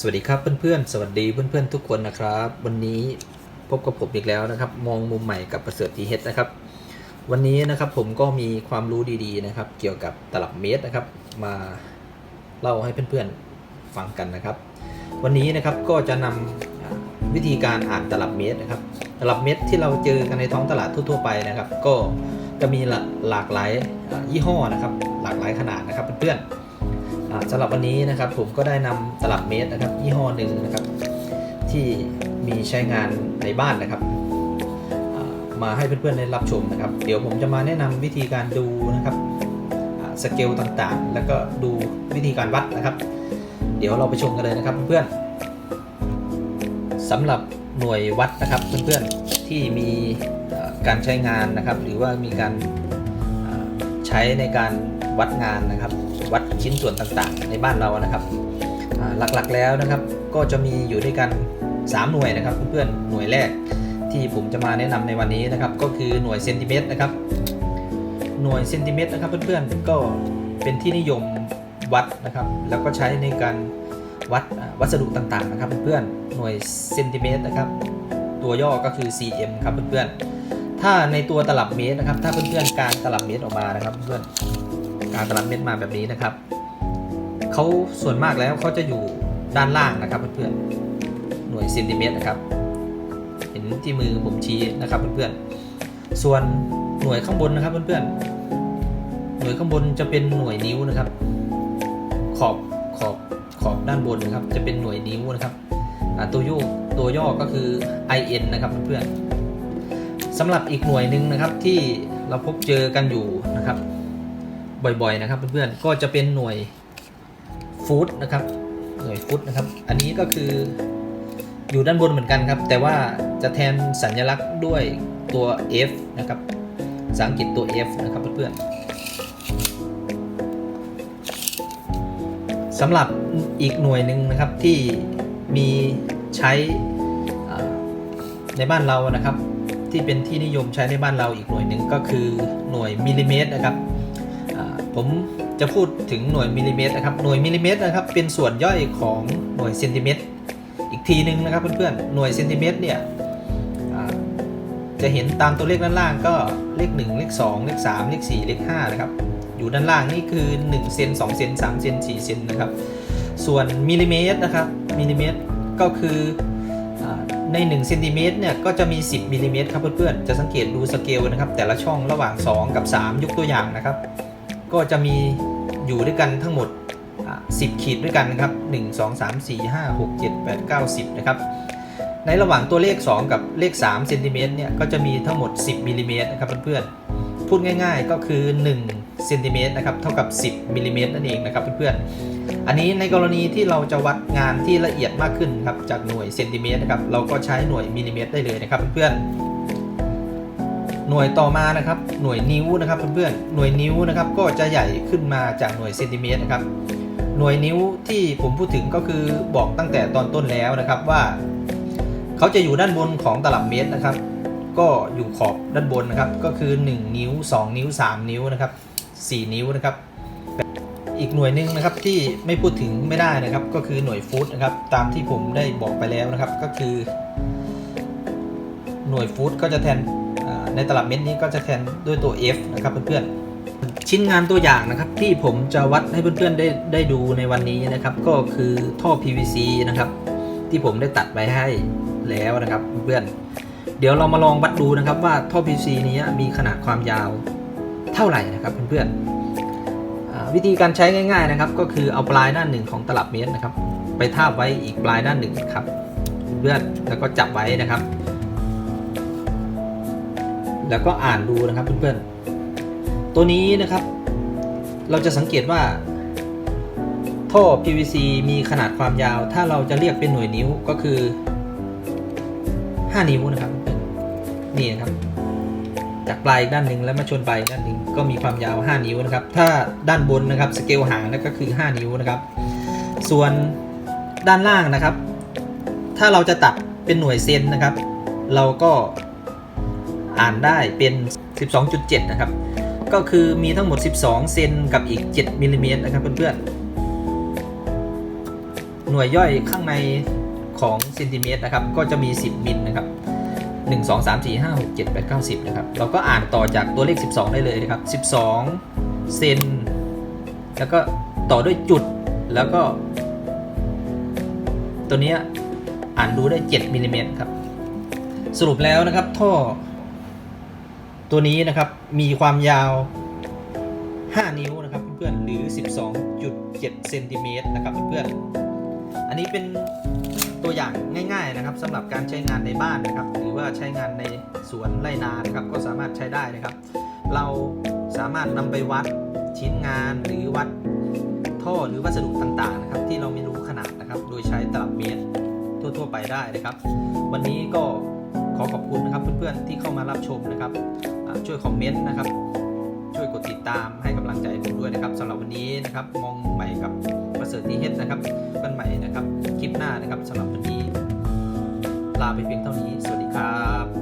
สวัสดีครับเพื่อนๆ สวัสดีเพื่อนๆทุกคนนะครับ วันนี้พบกับผมอีกแล้วนะครับ มองมุมใหม่กับประเสริฐทีเฮดนะครับ วันนี้นะครับผมก็มีความรู้ดีๆนะครับ เกี่ยวกับตลับเมตรนะครับ มาเล่าให้เพื่อนๆฟังกันนะครับ วันนี้นะครับก็จะนำอ่าวิธีการอ่านตลับเมตรนะครับ ตลับเมตรที่เราเจอกันในท้องตลาดทั่วๆไปนะครับ ก็จะมีหลากหลายยี่ห้อนะครับ หลากหลายขนาดนะครับเพื่อนๆ สำหรับวันนี้นะครับผมก็ได้นำตลับเมตรนะครับยี่ห้อหนึ่งนะครับ ที่มีใช้งานในบ้านนะครับ มาให้เพื่อนๆได้รับชมนะครับ เดี๋ยวผมจะมาแนะนำวิธีการดูนะครับสเกลต่างๆ แล้วก็ดูวิธีการวัดนะครับ เดี๋ยวเราไปชมกันเลยนะครับเพื่อนๆสำหรับหน่วยวัดนะครับเพื่อนๆที่มีการใช้งานนะครับ หรือว่ามีการใช้ในการวัดงานนะครับ วัด ชิ้นส่วนต่างๆ ในบ้านเรานะครับหลักๆแล้วนะครับก็จะมีอยู่ด้วยกัน 3 หน่วยนะครับเพื่อนๆหน่วยแรกที่ผมจะมาแนะนำในวันนี้นะครับ ก็คือหน่วยเซนติเมตรนะครับ หน่วยเซนติเมตรนะครับเพื่อนๆก็เป็นที่นิยมวัดนะครับ แล้วก็ใช้ในการวัดวัสดุต่างๆนะครับเพื่อนๆหน่วยเซนติเมตรนะครับตัวย่อก็คือ cm ครับเพื่อนๆถ้าในตัวตลับเมตรนะครับ ถ้าเพื่อนๆการตลับเมตรออกมานะครับเพื่อนาตลับเมตรมาแบบนี้นะครับเขาส่วนมากแล้วเขาจะอยู่ด้านล่างนะครับเพื่อนๆหน่วยเซนติเมตรนะครับเห็นที่มือผมชี้นะครับเพื่อนๆส่วนหน่วยข้างบนนะครับเพื่อนๆหน่วยข้างบนจะเป็นหน่วยนิ้วนะครับ ขอบขอบขอบด้านบนนะครับ จะเป็นหน่วยนิ้วนะครับตัวย่อตัวย่อก็คือ in นะครับเพื่อนๆสำหรับอีกหน่วยหนึ่งนะครับที่เราพบเจอกันอยู่นะครับ บ่อยๆนะครับเพื่อนๆก็จะเป็นหน่วยฟุตนะครับ หน่วยฟุตนะครับ อันนี้ก็คืออยู่ด้านบนเหมือนกันครับ แต่ว่าจะแทนสัญลักษณ์ด้วยตัว F นะครับภาษาอังกฤษตัว F นะครับเพื่อนๆสำหรับอีกหน่วยหนึ่งนะครับที่มีใช้ในบ้านเรานะครับ ที่เป็นที่นิยมใช้ในบ้านเราอีกหน่วยหนึ่งก็คือหน่วยมิลลิเมตรนะครับ ผมจะพูดถึงหน่วยมิลลิเมตรนะครับหน่วยมิลลิเมตรนะครับเป็นส่วนย่อยของหน่วยเซนติเมตรอีกทีหนึ่งนะครับเพื่อนๆหน่วยเซนติเมตรเนี่ยจะเห็นตามตัวเลขด้านล่างก็เลข 1 เลข 2 เลข 3 เลข 4 เลข5นะครับอยู่ด้านล่างนี่คือ1เซน2เซน3เซน4เซนนะครับส่วนมิลลิเมตรนะครับมิลลิเมตรก็คืออใน1เซนติเมตรเนี่ยก็จะมี 10มิลลิเมตรครับเพื่อนๆจะสังเกตดูสเกลนะครับแต่ละช่องระหว่าง 2 กับ 3 ยกตัวอย่างนะครับ ก็จะมีอยู่ด้วยกันทั้งหมด 10 ขีดด้วยกันนะครับ 1 2 3 4 5 6 7 8 9 10 นะครับ ในระหว่างตัวเลข 2 กับเลข3เซนติเมตรเนี่ยก็จะมีทั้งหมด 10มิลลิเมตรนะครับเพื่อนๆ พูดง่ายๆก็คือ1เซนติเมตรนะครับเท่ากับ 10มิลลิเมตรนั่นเองนะครับเพื่อนๆ อันนี้ในกรณีที่เราจะวัดงานที่ละเอียดมากขึ้นครับจากหน่วยเซนติเมตรนะครับเราก็ใช้หน่วยมิลลิเมตรได้เลยนะครับเพื่อนๆ หน่วยต่อมานะครับหน่วยนิ้วนะครับเพื่อนๆหน่วยนิ้วนะครับก็จะใหญ่ขึ้นมาจากหน่วยเซนติเมตรนะครับหน่วยนิ้วที่ผมพูดถึงก็คือบอกตั้งแต่ตอนต้นแล้วนะครับว่า เขาจะอยู่ด้านบนของตลับเมตรนะครับ ก็อยู่ขอบด้านบนนะครับ ก็คือ 1 นิ้ว 2 นิ้ว 3 นิ้วนะครับ 4 นิ้วนะครับ อีกหน่วยหนึ่งนะครับที่ไม่พูดถึงไม่ได้นะครับ ก็คือหน่วยฟุตนะครับ ตามที่ผมได้บอกไปแล้วนะครับ ก็คือ หน่วยฟุตก็จะแทน ในตลับเมตรนี้ก็จะแทนด้วยตัว F นะครับเพื่อนๆ ชิ้นงานตัวอย่างนะครับที่ผมจะวัดให้เพื่อนๆได้ได้ดูในวันนี้นะครับ ก็คือท่อ PVC นะครับ ที่ผมได้ตัดไว้ให้แล้วนะครับเพื่อนๆเดี๋ยวเรามาลองวัดดูนะครับว่าท่อ PVC นี้มีขนาดความยาวเท่าไหร่นะครับเพื่อนๆวิธีการใช้ง่าย ๆนะครับ ก็คือเอาปลายด้านหนึ่งของตลับเมตรนะครับ ไปทาบไว้อีกปลายด้านหนึ่งครับ เพื่อนแล้วก็จับไว้นะครับ แล้วก็อ่านดูนะครับเพื่อนๆตัวนี้นะครับ เราจะสังเกตว่า ท่อ PVC มีขนาดความยาว ถ้าเราจะเรียกเป็นหน่วยนิ้วก็คือ 5 นิ้วนะครับเพื่อนๆนี่นะครับ จากปลายด้านหนึ่งแล้วมาชนปลายด้านหนึ่งก็มีความยาว 5 นิ้วนะครับ ถ้าด้านบนนะครับสเกลหางนั่นก็คือ 5 นิ้วนะครับ ส่วนด้านล่างนะครับ ถ้าเราจะตัดเป็นหน่วยเซนนะครับ เราก็ อ่านได้เป็น 12.7 นะครับ ก็คือมีทั้งหมด 12 เซนกับอีก 7มิลลิเมตรนะครับเพื่อนๆ หน่วยย่อยข้างในของเซนติเมตรนะครับ ก็จะมี 10มิลนะครับ 1 2 3 4 5 6 7 8 9 10 นะครับ เราก็อ่านต่อจากตัวเลข 12 ได้เลยนะครับ 12 เซน แล้วก็ต่อด้วยจุด แล้วก็ ตัวนี้อ่านดูได้ 7มิลลิเมตรครับ สรุปแล้วนะครับท่อ ตัวนี้นะครับมีความยาว 5 นิ้วนะครับเพื่อนๆหรือ 12.7เซนติเมตรนะครับเพื่อนๆอันนี้เป็นตัวอย่างง่ายๆนะครับสำหรับการใช้งานในบ้านนะครับหรือว่าใช้งานในสวนไร่นานะครับก็สามารถใช้ได้นะครับ เราสามารถนำไปวัดชิ้นงานหรือวัดท่อหรือวัสดุต่างๆนะครับที่เราไม่รู้ขนาดนะครับ โดยใช้ตลับเมตรทั่วๆไปได้นะครับ วันนี้ก็ขอขอบคุณนะครับเพื่อนๆที่เข้ามารับชมนะครับ ช่วยคอมเมนต์นะครับ ช่วยกดติดตามให้กำลังใจผมด้วยนะครับสำหรับวันนี้นะครับ มองใหม่กับประเสริฐทีเฮดนะครับกันใหม่นะครับ คลิปหน้านะครับสำหรับวันนี้ ลาไปเพียงเท่านี้ สวัสดีครับ